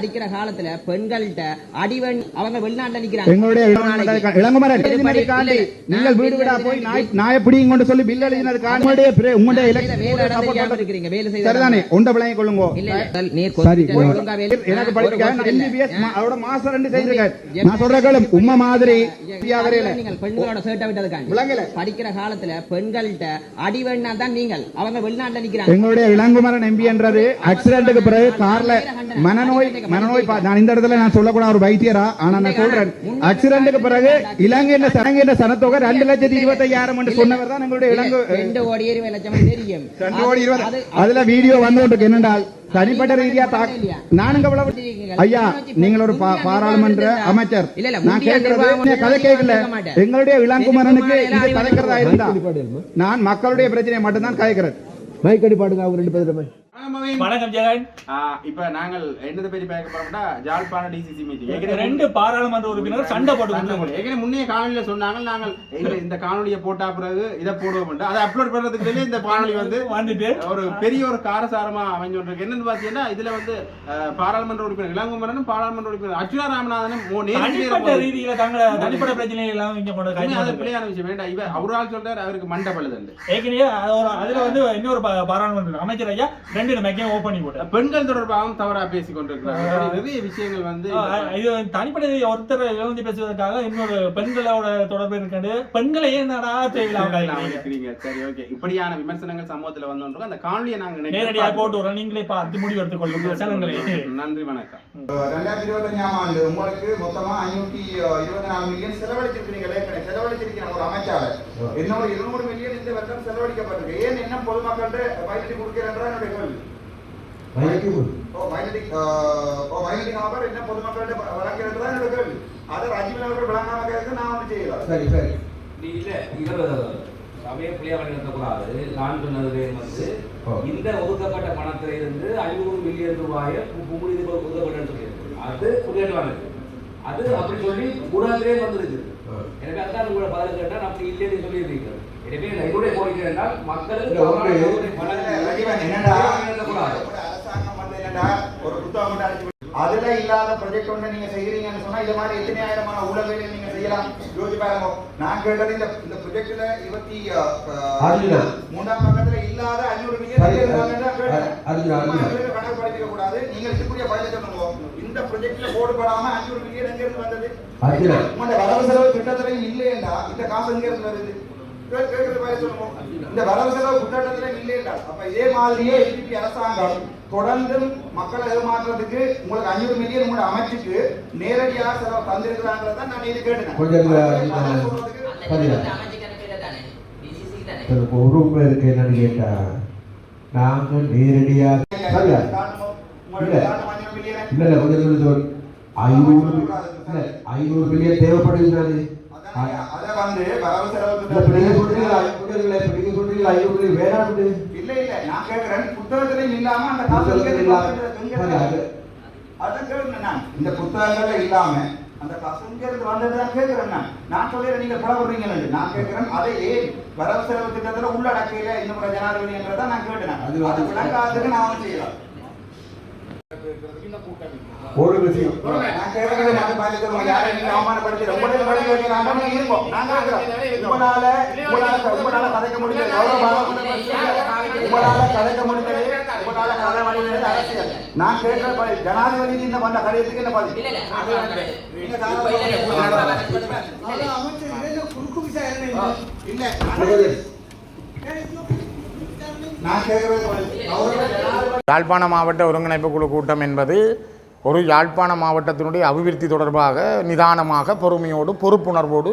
படிக்கிற காலத்துல பெண்கள்கிட்ட அடிவன் அவங்க வெளிநாட்டுல நிக்கிறாங்க. எங்களுடைய. இளங்குமரன் நீங்கள் வீடு வீடா போய் நாய் நாயை பிடிங்க கொண்டு சொல்லி பில் எழுதினது உங்களுடைய உங்களுடைய இருக்கிறீங்க? வேலை சரிதானே? உண்ட விளங்கி கொள்ளுங்க. எனக்கு படிக்க. எம்பிபிஎஸ் அவரோட மாஸ்டர் ரெண்டு செய்திருக்காரு. நான் சொல்ற கேளு உம்மை மாதிரி நீங்கள் பெண்களோட சேட்டை விட்டதுக்காண்டி. விளங்கல. படிக்கிற காலத்துல பெண்கள்கிட்ட அடிவண்ணா தான் நீங்கள். அவங்க வெளிநாட்டுல நிக்கிறாங்க. எங்களுடைய இளங்குமரன் எம்பி என்றது ஆக்சிடென்ட்டுக்கு பிறகு கார்ல மனநோய் மனநோய் நான் இந்த இடத்துல நான் சொல்லக்கூடாது ஒரு வைத்தியரா? ஆனா நான் சொல்றேன். ஆக்சிடென்ட்டுக்கு பிறகு இலங்கையின் இலங்கையின் சனத்தொகை? ரெண்டு லட்சத்தி இருபத்தி ஐயாயிரம் என்று சொன்னவர் தான் எங்களுடைய இளங்கு ரெண்டு கோடி இருபது லட்சம் தெரியும். ரெண்டு கோடி இருபது. அது- அதுல வீடியோ வந்து கொண்டு என்னென்றால் தனிப்பட்ட ரீதியா நானுங்க இவ்வளவு ஐயா நீங்கள் ஒரு பாராளுமன்ற அமைச்சர். நான் கேட்கறது கதை கேட்கல. எங்களுடைய இளங்குமரனுக்கு இது கதைக்கிறதா இருந்தா? நான் மக்களுடைய பிரச்சனையை மட்டும்தான் கதைக்கிறேன். மைக்கடி பாடுங்க அவங்க ரெண்டு பேரும். வணக்கம் ஜெகன். இப்ப நாங்கள் என்னதை பற்றி பார்க்க போறோம்னா ஜாழ்ப்பாண டிசிசி மீட்டிங் ரெண்டு பாராளுமன்ற உறுப்பினர் சண்டை போட்டு. ஏற்கனவே முன்னே காணொலியில சொன்னாங்க நாங்கள் இந்த காணொலியை போட்டா பிறகு இதை போடுவோம் அதை அப்லோட் பண்றதுக்கு இந்த காணொலி வந்து வந்துட்டு. ஒரு பெரிய ஒரு காரசாரமா அமைஞ்சிருக்கு என்னன்னு பாத்தீங்கன்னா இதுல வந்து பாராளுமன்ற உறுப்பினர் இளங்குமரனும் பாராளுமன்ற உறுப்பினர் அர்ச்சுனா ராமநாதனும் ரீதியில தங்களை தனிப்பட்ட பிரச்சனை எல்லாம் இங்க பிள்ளையான விஷயம். வேண்டாம் இவ அவரால் சொல்றாரு அவருக்கு மண்டை ஏற்கனவே அதுல வந்து இன்னொரு பாராளுமன்ற அமைச்சர் ஐயா ரெண்டு மெக்கையும் ஓபன் பண்ணி போட்டார் பெண்கள் தொடர்பாகவும் தவறா பேசிக் கொண்டிருக்கிறார் இப்படி நிறைய விஷயங்கள் வந்து இது தனிப்பட்ட ஒருத்தர் இழந்து பேசுவதற்காக இன்னொரு பெண்களோட தொடர்பு இருக்காது பெண்களை இல்லாம தேவையில்லாம சரி ஓகே இப்படியான விமர்சனங்கள் சமூகத்துல வந்தோம் அந்த காணொலியை நாங்க நேரடியாக. போட்டு விடுறோம் நீங்களே பார்த்து முடிவு எடுத்துக் கொள்ளுங்க நன்றி வணக்கம். ரெண்டாயிரத்தி இருபத்தஞ்சாம் ஆண்டு உங்களுக்கு மொத்தமா ஐநூத்தி இருபத்தி நாலு மில்லியன் செலவழிச்சிருக்கீங்க ஏற்கனவே செலவழிச்சிருக்கீங்க ஒரு அமைச்சாளர். இன்னொரு இருநூறு மில்லியன் இந்த வருடம் செலவழிக்கப்பட்டிருக்கு. ஏன் என்ன பொதுமக்கள்கிட்ட பயனடி கொடுக்கிறன்றா என்னுடைய கேள்வி. ஓ மைனடி ஓ மைனடி நபர் என்ன பொதுமக்கள்கிட்ட வழங்கிறதா என்னோட கேள்வி. அதை ராஜீவ் அவர்கள் விளங்காம கேட்க நான் வந்து செய்யலாம் சரி சரி. நீ இல்ல இவர் சமய பிள்ளையா வழிநடத்தக்கூடாது நான் சொன்னதுலே வந்து. இந்த ஒதுக்கப்பட்ட பணத்தில இருந்து ஐநூறு மில்லியன் ரூபாயை குமுடி ஒதுக்கப்பட்டு சொல்லியிருக்கு. அது புரியலானது அது அப்படி சொல்லி ஊடகத்திலே வந்திருக்கு. எனவே அதான் உங்களை பதில் கேட்டா அப்படி இல்லைன்னு சொல்லியிருக்கீங்க. எனவே நான் என்னுடைய கோரிக்கை என்றால் மக்களுக்கு அதுல இல்லாத ப்ரொஜெக்ட் ஒன்று நீங்க செய்யறீங்கன்னு சொன்னா இது மாதிரி எத்தனை ஆயிரமான ஊழல்களை நீங்க செய்யலாம்? யோசிச்சு பாருங்க. நான் கேட்டது இந்த இந்த ப்ரொஜெக்ட்ல இருபத்தி. மூன்றாம் பக்கத்துல இல்லாத ஐநூறு மில்லியன் கணக்கு படிக்க கூடாது நீங்க இருக்கக்கூடிய பதில சொல்லுங்க. இந்த ப்ரொஜெக்ட்ல போடுபடாம அஞ்சூறு மில்லியன் எங்க இருந்து வந்தது. உங்களோட வரவு செலவு இந்த காசு எங்க இருந்து வருது? இந்த வரவு செலவு திட்டத்துல இல்லையேண்டா அப்ப இதே மாதிரியே எல்பிபி அரசாங்கம் தொடர்ந்து மக்களை ஏமாற்றுறதுக்கு உங்களுக்கு அஞ்சூறு மில்லியன் உங்களோட அமைச்சுக்கு நேரடியாக செலவு தந்திருக்கிறாங்கிறத நான் இது கேட்டேன் கொஞ்சம் இருக்கு என்னன்னு கேட்டா நாங்கள் நேரடியாக இல்ல. இல்ல கொஞ்சம். ஐநூறு ஐநூறு மில்லியன் தேவைப்படுது தானே அதை வந்து வரவு செலவு இல்ல, சொல்றீங்களா இல்ல இல்ல நான் கேக்குறேன் புத்தகத்திலையும் இல்லாம அந்த காசு புத்தகத்துல. வந்தது? அதான் கேக்குறேன் நான்? இந்த புத்தகங்கள்ல இல்லாம அந்த காசு எங்க இருந்து கேக்குறேன் நான். நான் சொல்லிடுறேன் நீங்க புலப்படுறீங்கன்னு. நான் கேக்குறேன் அதை ஏன் வரவு செலவு திட்டத்துல உள்ளடக்கையில இந்த முறை ஜனாதிபதி என்றதான் நான் கேட்டேன். அது- அது நான் வந்து செய்யலாம் ஒரு விஷயம். நான் கேட்கறது நீங்க அவமானப்படுத்தி உங்களையும் நீங்க இருப்போம். நான் கேட்கிறேன். உங்களால உங்களால உங்களால கதைக்க முடிஞ்ச கௌரவ உங்களால கதைக்க முடிஞ்சது உங்களால கதை வழிகிறது அரசியல். நான் கேட்கிற பதில் ஜனாதிபதி என்ன கேட்கறது பதில். கௌரவ ஜனாதிபதி யாழ்ப்பாண மாவட்ட ஒருங்கிணைப்பு குழு கூட்டம் என்பது ஒரு யாழ்ப்பாண மாவட்டத்தினுடைய அபிவிருத்தி தொடர்பாக நிதானமாக பொறுமையோடு பொறுப்புணர்வோடு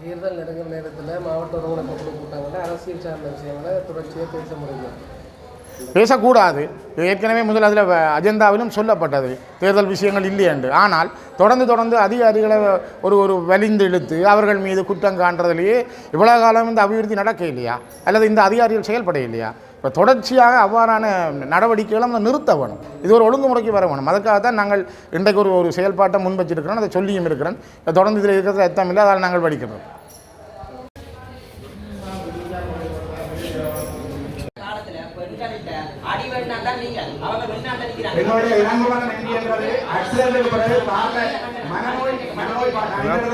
தேர்தல் நெருங்கும் நேரத்தில் மாவட்ட ஒருங்கிணைப்பு குழு கூட்டாங்கன்னா அரசியல் சார்ந்த விஷயங்களை தொடர்ச்சியாக பேச முடியும். பேசக்கூடாது. ஏற்கனவே முதல் அதில் அஜெண்டாவிலும் சொல்லப்பட்டது. தேர்தல் விஷயங்கள் இல்லை என்று. ஆனால் தொடர்ந்து தொடர்ந்து அதிகாரிகளை ஒரு ஒரு வலிந்து இழுத்து அவர்கள் மீது குற்றம் காண்றதுலேயே இவ்வளோ காலம் இந்த அபிவிருத்தி நடக்க இல்லையா அல்லது இந்த அதிகாரிகள் செயல்பட இல்லையா இப்போ தொடர்ச்சியாக அவ்வாறான நடவடிக்கைகளை நம்ம நிறுத்த வேணும். இது ஒரு ஒழுங்குமுறைக்கு வர வேணும். அதுக்காக தான் நாங்கள் இன்றைக்கு ஒரு ஒரு செயல்பாட்டை முன் வச்சிருக்கிறோம் அதை சொல்லியும் இருக்கிறேன் தொடர்ந்து இதில் இருக்கிறது அர்த்தம் இல்லை அதால் நாங்கள் படிக்கிறோம் காலத்துல பெண்கள்கிட்ட அடிவண்ணா தான் நீங்கள் அவங்க வெளிநாட்டுல நிக்கிறாங்க என்னுடைய இளங்குமரன் எம்பி என்றது ஆக்சிடென்ட் பிறகு பார்க்க மனநோய் மனநோய்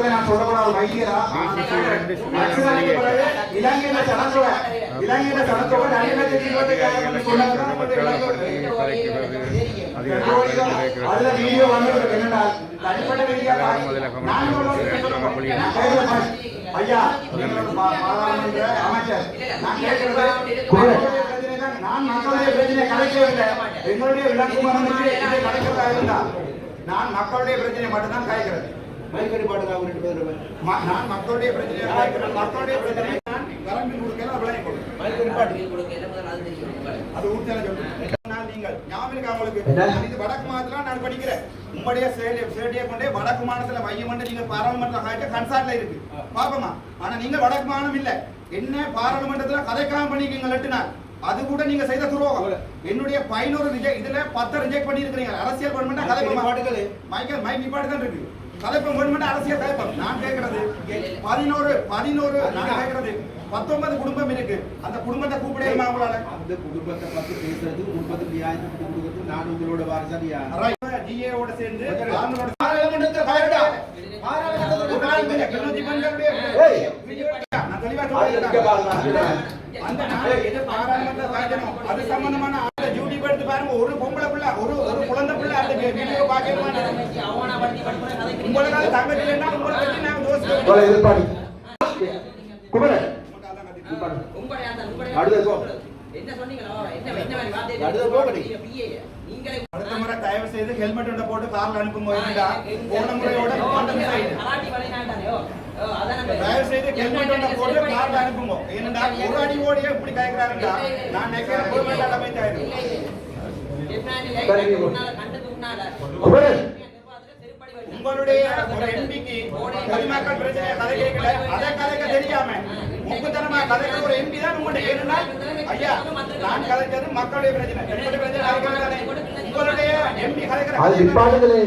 நான் சொல்லக்கூடாது வைத்தியரா பிறகு இலங்கையில இலங்கையில அதுல வீடியோ வந்துருக்கு தனிப்பட்ட. ஐயா அமைச்சர் நான். நான் மக்களுடைய பிரச்சனை கலைக்கவில்லை என்னுடைய விளக்குமானனுக்கு இதை கலைக்கிறதா இருந்தா நான் மக்களுடைய பிரச்சனை மட்டும்தான் கலைக்கிறேன் ம- நான் மக்களுடைய கலைக்கிறேன். மக்களுடைய பிரச்சனை நான் வரம்பு கொடுக்கல விளங்கி அது ஊர்த்தல சொல்றேன். நீங்கள் ஞாபகம் இருக்கா உங்களுக்கு இது வடக்கு மாநிலத்துல நான் படிக்கிறேன். உங்களுடைய சேடியை கொண்டே வடக்கு மாநிலத்துல மையம் நீங்க பாராளுமன்ற கன்சார்ட்ல இருக்கு. பாப்பமா? ஆனா நீங்க வடக்கு மாநிலம் இல்ல. என்ன பாராளுமன்றத்துல கதைக்காம பண்ணிக்கீங்க லெட்டு நாள் அது கூட நீங்க செய்த துரோகம். என்னுடைய பதினோரு ரிஜெக்ட் இதுல பத்து ரிஜெக்ட் பண்ணி இருக்கிறீங்க அரசியல் கவர்மெண்ட் கதைப்பா மைக்கேல் மைக் நிப்பாட்டு தான் இருக்கு. கதைப்பம் கவர்மெண்ட் அரசியல் கதைப்பம் நான் கேட்கறது பதினோரு பதினோரு நான் கேட்கறது பத்தொன்பது குடும்பம் இருக்கு. அந்த குடும்பத்தை கூப்பிடே அவங்களால அந்த குடும்பத்தை பத்தி பேசுறது குடும்பத்தை நியாயத்தை கொடுக்கறது நான் உங்களோட வாரசாரியா ஜிஏவோட சேர்ந்து பாராளுமன்றத்தை பயப்படா. பாராளுமன்றத்தை நான் தெளிவா சொல்லியிருக்கேன். அந்த நாளை எது அது சம்பந்தமான ஆளை டியூட்டி எடுத்து பாருங்க. ஒரு பொம்பளை பிள்ளை ஒரு ஒரு குழந்தை பிள்ளை அந்த வீடியோ பார்க்க மாட்டேன் அவமானப்படுத்தி படுத்துற கதை உங்களுக்கு தங்கச்சி இல்லைன்னா உங்களை பற்றி எதிர்பார்த்து. குமரன். நீங்களே அடுத்த முறை தயவு செய்து ஹெல்மெட் போட்டு கார்ல அனுப்பும் போதுடா போன முறையோட தயவு செய்து ஹெல்மெட் ஒன்றை போட்டு கார்ல அனுப்புங்க. ஏனென்றா ஒரு அடி ஓடியே இப்படி கேட்கிறாருடா நான் உங்களுடைய ஒரு எம்பிக்கு பொதுமக்கள் பிரச்சனையை கதை கேட்கல. அதை கதைக்க தெரியாம. முக்குத்தனமா கதைக்கிற ஒரு எம்பி தான் உங்களுடைய ஏன்னா ஐயா நான் கதைக்கிறது மக்களுடைய பிரச்சனை. தனிப்பட்ட பிரச்சனை உங்களுடைய எம்பி கதைக்கிற அது நிப்பாடுங்களே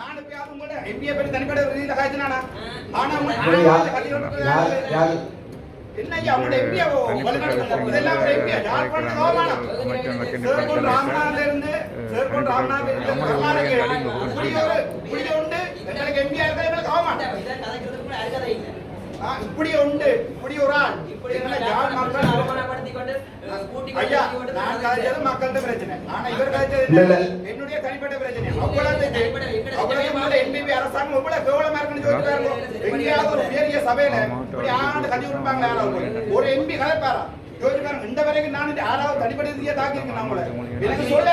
நான் இப்ப உங்களோட எம்பியை பற்றி தனிப்பட்ட ரீதியில கதைச்சினானா இப்படி உண்டு? இப்படி ஒரு ஆள். இப்படி மக்கள்? அவமானப்படுத்திக் கொண்டு ஸ்கூட்டி ஐயா நான் கதைச்சது மக்கள்கிட்ட பிரச்சனை. ஆனா இவர் கதைச்சது? என்னுடைய தனிப்பட்ட பிரச்சனை. அவ்வளவு அவ்வளவு என்பிபி அரசாங்கம் கேவலமா எங்கேயாவது ஒரு பெரிய சபையில இப்படி ஆண்டு விடுப்பாங்க யாராவது ஒரு எம்பி இந்த வரைக்கும் நான் யாராவது தனிப்பட்ட ரீதியா தாக்கியிருக்கேன் நம்மள எனக்கு சொல்ல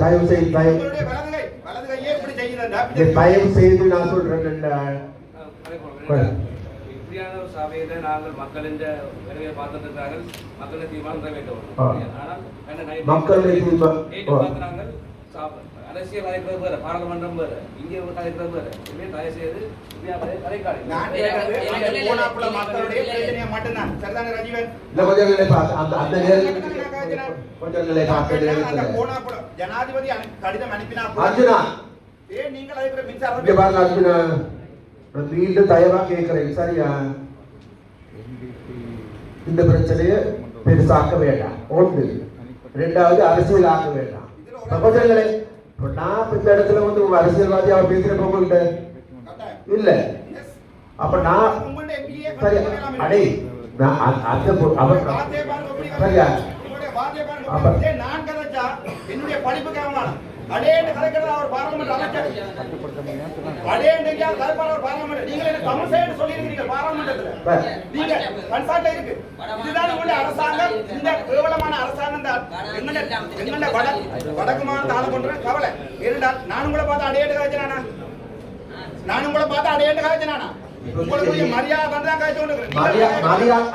தயவு செய்து தயவு இப்படி செய்து நான் சொல்றேன் இப்படியான ஒரு சபையில நாங்கள் மக்களின் வேலையை பார்த்துட்டு மக்களுடைய தீர்மானம் நிறைவேற்ற வேண்டும் ஆனால் மக்களுடைய தீர்மானம். அரசியல் கலைக்கிறது வேறு பாராளுமன்றம் வேறு இங்கே ஒரு கலைக்கிறது வேறு. இனிமே தயவு செய்து ஜனாதிபதி கடிதம் அனுப்பினா அர்ஜுனா! ஏன் நீங்கள் அதுக்கு மின்சாரம்? அர்ஜுனா. மீண்டும் தயவா கேட்கிறேன் சரியா? இந்த பிரச்சனையை பெருசாக்க வேண்டாம். ஒன்று. ரெண்டாவது அரசியல் ஆக்க வேண்டாம் சகோதரர்களே இப்ப நான் இந்த இடத்துல வந்து உங்க அரசியல்வாதி அவர் பேசுறப்ப உங்ககிட்ட இல்ல. அப்ப நான் சரி அடே நான் அந்த- அவர் சரியா? அப்ப- இதே நான் கதைச்சா என்னுடைய படிப்புக்கு அவமானம் அடேன்னு கதைக்கிறது அவர் பார்லமெண்ட் அமைச்சர். எங்கேயாவது கதைப்பார் அவர் பார்லமெண்ட் நீங்க என்ன தமிழ் சைடு நீங்க கன்சார்ட்ல இருக்கு. இதுதான் உங்களுடைய அரசாங்கம். இந்த கேவலமான அரசாங்கம் தான். வட வடக்கு மாநில ஆள பண்ற கவலை. ஏனென்றால் நான் உங்களை பார்த்து அடையேட்டு காய்ச்சினானா நான் உங்களை பார்த்து அடையேட்டு காய்ச்சினானா கொண்டு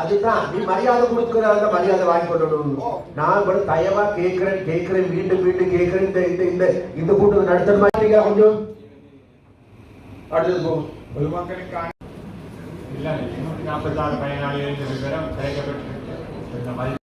அதுதான். நீ மரியாதை கொடுக்கறத மரியாதை வாங்கி கொள்ளணும் நான் கூட தயவா கேட்கிறேன் கேட்கிறேன் மீண்டும் மீண்டும் கேட்கிறேன் இந்த இந்த இந்த இந்த கூட்டத்தை நடத்த மாட்டீங்க கொஞ்சம். அடுத்தது போ. பொதுமக்களுக்கான இல்லை நாற்பத்தாறு பயனாளிகள் விவரம் கிடைக்கப்பட்டிருக்கு. இந்த மதிப்பு